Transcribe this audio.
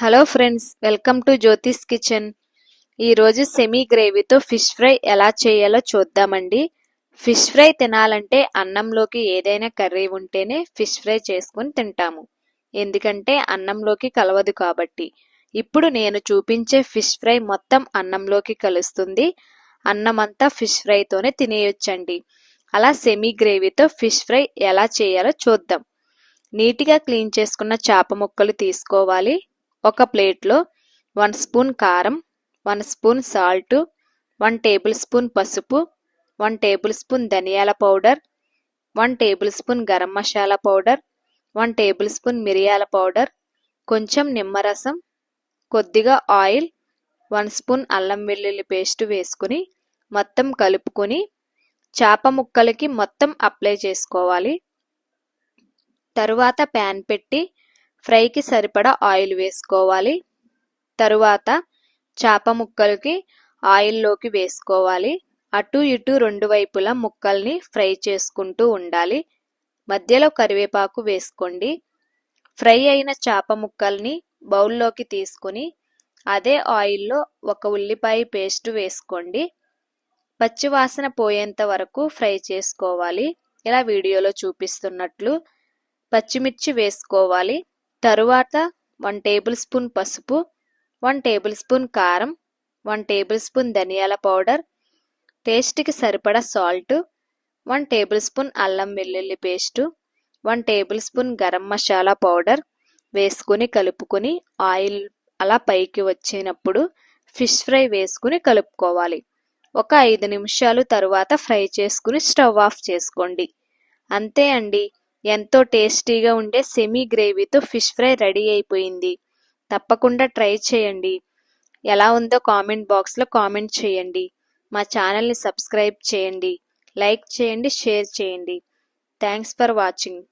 Hello friends welcome to Jyotish kitchen. ఈరోజు semi గ్రేవీతో fish fry ఎలా చేయాలో చూద్దామండి. ఫిష్ ఫ్రై తినాలంటే అన్నంలోకి ఏదైనా కర్రీ ఉంటేనే ఫిష్ ఫ్రై చేసుకుని తింటాము. ఎందుకంటే అన్నంలోకి కలవదు కాబట్టి. ఇప్పుడు నేను చూపించే ఫిష్ ఫ్రై మొత్తం అన్నంలోకి కలుస్తుంది. అన్నమంతా ఫిష్ ఫ్రైతోనే తినేయొచ్చండి. అలా సెమీ గ్రేవీతో ఫిష్ ఫ్రై ఎలా చేయాలో చూద్దాం. నీట్గా క్లీన్ చేసుకున్న చేప ముక్కలు తీసుకోవాలి. ఒక ప్లేట్లో వన్ స్పూన్ కారం one spoon salt one tablespoon పసుపు వన్ టేబుల్ స్పూన్ ధనియాల powder one tablespoon garam masala powder one tablespoon మిరియాల పౌడర్ కొంచెం నిమ్మరసం కొద్దిగా ఆయిల్ వన్ స్పూన్ అల్లం వెల్లుల్లి పేస్ట్ వేసుకుని మొత్తం కలుపుకొని చేప ముక్కలకి మొత్తం అప్లై చేసుకోవాలి. తరువాత ప్యాన్ పెట్టి ఫ్రైకి సరిపడా ఆయిల్ వేసుకోవాలి. తరువాత చేప ముక్కలకి ఆయిల్లోకి వేసుకోవాలి. అటు ఇటు రెండు వైపులా ముక్కల్ని ఫ్రై చేసుకుంటూ ఉండాలి. మధ్యలో కరివేపాకు వేసుకోండి. ఫ్రై అయిన చేప ముక్కల్ని బౌల్లోకి తీసుకుని అదే ఆయిల్లో ఒక ఉల్లిపాయ పేస్ట్ వేసుకోండి. పచ్చివాసన పోయేంత వరకు ఫ్రై చేసుకోవాలి. ఇలా వీడియోలో చూపిస్తున్నట్లు పచ్చిమిర్చి వేసుకోవాలి. తరువాత వన్ టేబుల్ స్పూన్ పసుపు వన్ టేబుల్ స్పూన్ కారం వన్ టేబుల్ స్పూన్ ధనియాల పౌడర్ టేస్ట్కి సరిపడా సాల్ట్ వన్ టేబుల్ స్పూన్ అల్లం వెల్లుల్లి paste one tablespoon garam masala powder వేసుకుని కలుపుకొని ఆయిల్ అలా పైకి వచ్చినప్పుడు ఫిష్ ఫ్రై వేసుకుని కలుపుకోవాలి. ఒక ఐదు నిమిషాలు తరువాత ఫ్రై చేసుకుని స్టవ్ ఆఫ్ చేసుకోండి. అంతే అండి. ఎంతో టేస్టీగా ఉండే సెమీ గ్రేవీతో ఫిష్ ఫ్రై రెడీ అయిపోయింది. తప్పకుండా ట్రై చేయండి. ఎలా ఉందో కామెంట్ బాక్స్లో కామెంట్ చేయండి. మా ఛానల్ని సబ్స్క్రైబ్ చేయండి. లైక్ చేయండి షేర్ చేయండి. Thanks for watching.